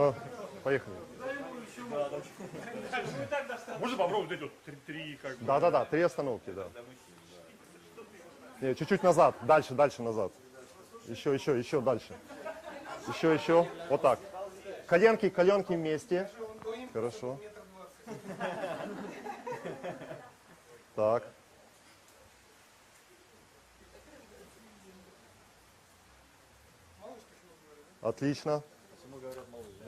Ну, поехали. Можно попробовать эти вот три, три как бы. Да-да-да, три остановки, да. Чуть-чуть назад, дальше, дальше назад. Еще, еще, еще дальше. Еще, еще. Вот так. Коленки, коленки вместе. Хорошо. Так. Отлично.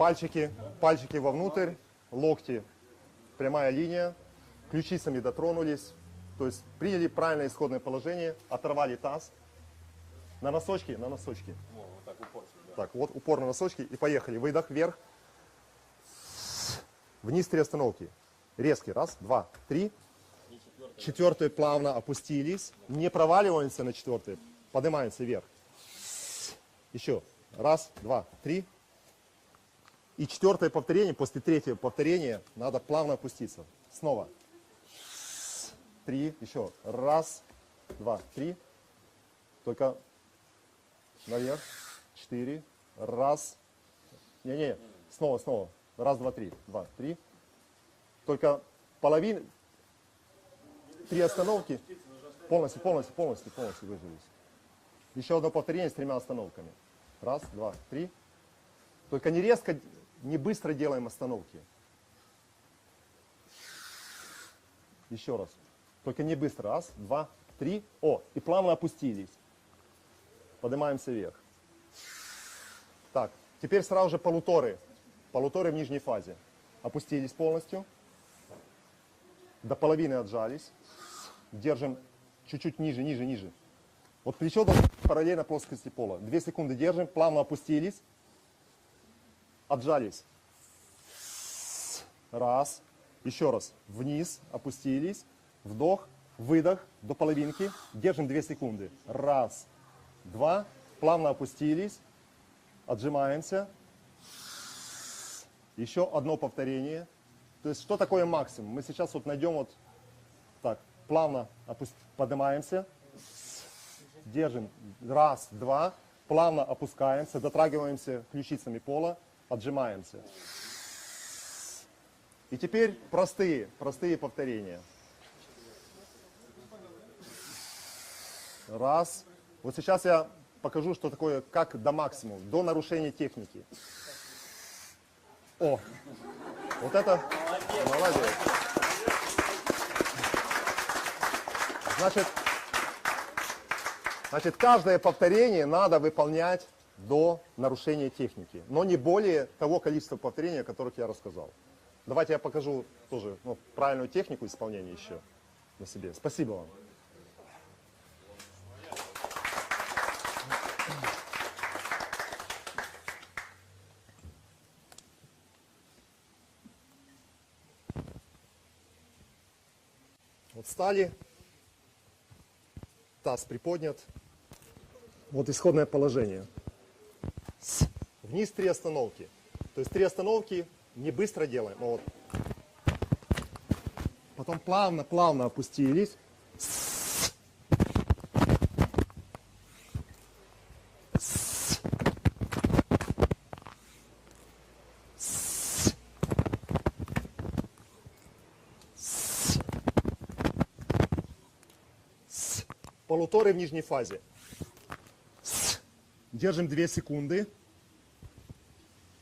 Пальчики, пальчики вовнутрь, локти, прямая линия, ключицами дотронулись, то есть приняли правильное исходное положение, оторвали таз, на носочки, на носочки. Так, вот упор на носочки и поехали. Выдох вверх, вниз три остановки. Резкий, раз, два, три. Четвертый плавно опустились, не проваливаемся на четвертый, поднимаемся вверх. Еще, раз, два, три, и четвертое повторение, после третьего повторения, надо плавно опуститься. Снова. Три, еще. Раз, два, три. Только наверх. Четыре. Раз. Не-не, снова, снова. Раз, два, три. Два, три. Только половина. Три остановки. Полностью, полностью, полностью, полностью выжились. Еще одно повторение с тремя остановками. Раз, два, три. Только не резко, не быстро делаем остановки. Еще раз. Только не быстро. Раз, два, три. О, и плавно опустились. Поднимаемся вверх. Так, теперь сразу же полуторы. Полуторы в нижней фазе. Опустились полностью. До половины отжались. Держим чуть-чуть ниже, ниже, ниже. Вот плечо должно параллельно плоскости пола. Две секунды держим, плавно опустились отжались. Раз. Еще раз. Вниз опустились. Вдох, выдох до половинки. Держим 2 секунды. Раз, два. Плавно опустились. Отжимаемся. Еще одно повторение. То есть что такое максимум? Мы сейчас вот найдем вот так. Плавно опуст... поднимаемся. Держим. Раз, два. Плавно опускаемся. Дотрагиваемся ключицами пола отжимаемся. И теперь простые, простые повторения. Раз. Вот сейчас я покажу, что такое, как до максимума, до нарушения техники. О, вот это молодец. Значит, значит, каждое повторение надо выполнять до нарушения техники, но не более того количества повторений, о которых я рассказал. Давайте я покажу тоже ну, правильную технику исполнения еще на себе. Спасибо вам. Вот встали, таз приподнят. Вот исходное положение вниз три остановки. То есть три остановки не быстро делаем, а вот. Потом плавно-плавно опустились. Полуторы в нижней фазе. Держим 2 секунды.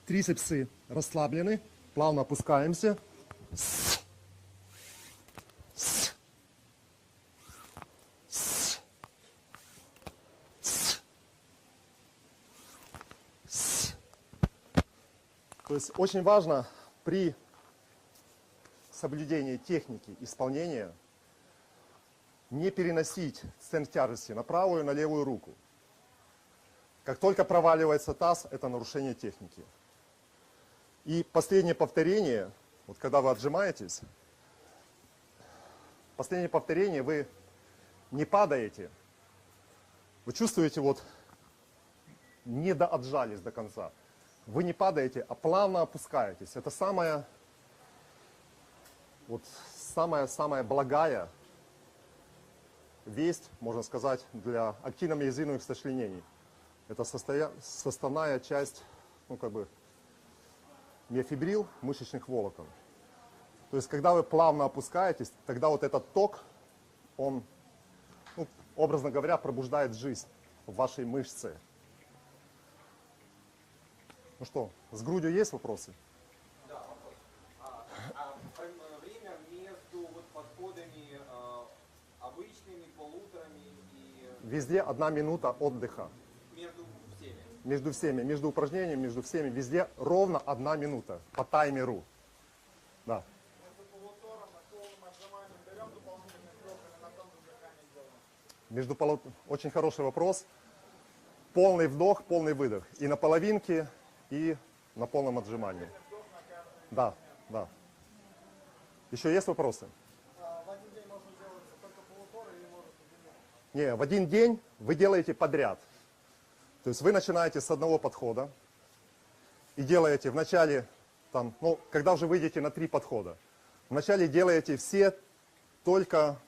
Трицепсы расслаблены. Плавно опускаемся. То есть очень важно при соблюдении техники исполнения не переносить центр тяжести на правую и на левую руку. Как только проваливается таз, это нарушение техники. И последнее повторение, вот когда вы отжимаетесь, последнее повторение вы не падаете, вы чувствуете вот не доотжались до конца. Вы не падаете, а плавно опускаетесь. Это самая, вот самая-самая благая весть, можно сказать, для активно-миозиновых сочленений. Это состоя... составная часть, ну как бы, миофибрил мышечных волокон. То есть, когда вы плавно опускаетесь, тогда вот этот ток, он, ну, образно говоря, пробуждает жизнь в вашей мышце. Ну что, с грудью есть вопросы? Да, вопрос. А, а время между вот подходами э, обычными, полуторами и Везде одна минута отдыха. Между всеми? Между упражнениями, между всеми, везде ровно одна минута по таймеру. Да. Между полу- Очень хороший вопрос. Полный вдох, полный выдох. И на половинке, и на полном отжимании. Да, да. Еще есть вопросы? Не, в один день вы делаете подряд. То есть вы начинаете с одного подхода и делаете вначале, там, ну, когда уже выйдете на три подхода, вначале делаете все только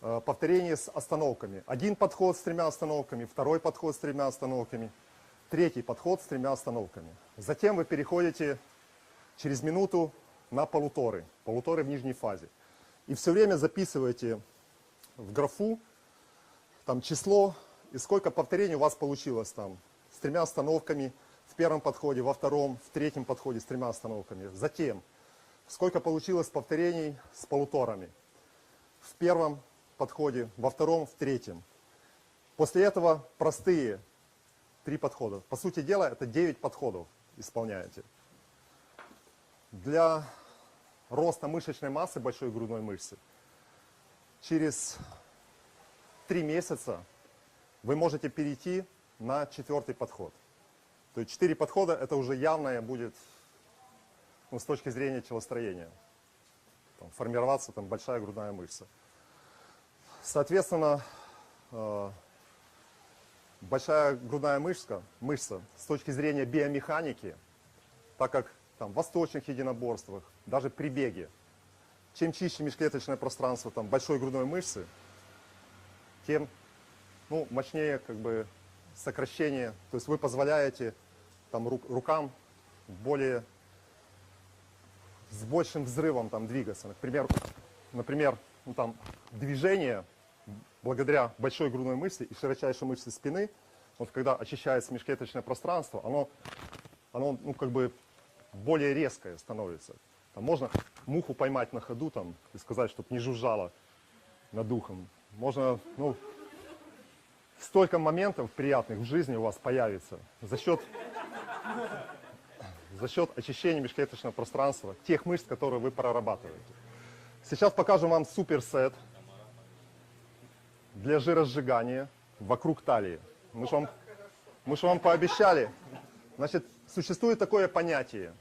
э, повторения с остановками. Один подход с тремя остановками, второй подход с тремя остановками, третий подход с тремя остановками. Затем вы переходите через минуту на полуторы, полуторы в нижней фазе. И все время записываете в графу там число и сколько повторений у вас получилось там с тремя остановками в первом подходе, во втором, в третьем подходе с тремя остановками. Затем, сколько получилось повторений с полуторами в первом подходе, во втором, в третьем. После этого простые три подхода. По сути дела, это 9 подходов исполняете. Для роста мышечной массы большой грудной мышцы через три месяца вы можете перейти на четвертый подход. То есть четыре подхода это уже явное будет ну, с точки зрения телостроения. Там, формироваться там большая грудная мышца. Соответственно, э, большая грудная мышца, мышца с точки зрения биомеханики, так как там, в восточных единоборствах, даже при беге, чем чище межклеточное пространство там, большой грудной мышцы, тем ну, мощнее как бы сокращение. То есть вы позволяете там, рук- рукам более с большим взрывом там, двигаться. Например, например ну, там, движение благодаря большой грудной мышце и широчайшей мышце спины, вот когда очищается межклеточное пространство, оно, оно ну, как бы более резкое становится. Там можно муху поймать на ходу там, и сказать, чтобы не жужжала над духом. Можно, ну, столько моментов приятных в жизни у вас появится за счет, за счет очищения межклеточного пространства, тех мышц, которые вы прорабатываете. Сейчас покажу вам суперсет для жиросжигания вокруг талии. Мы же вам, мы же вам пообещали. Значит, существует такое понятие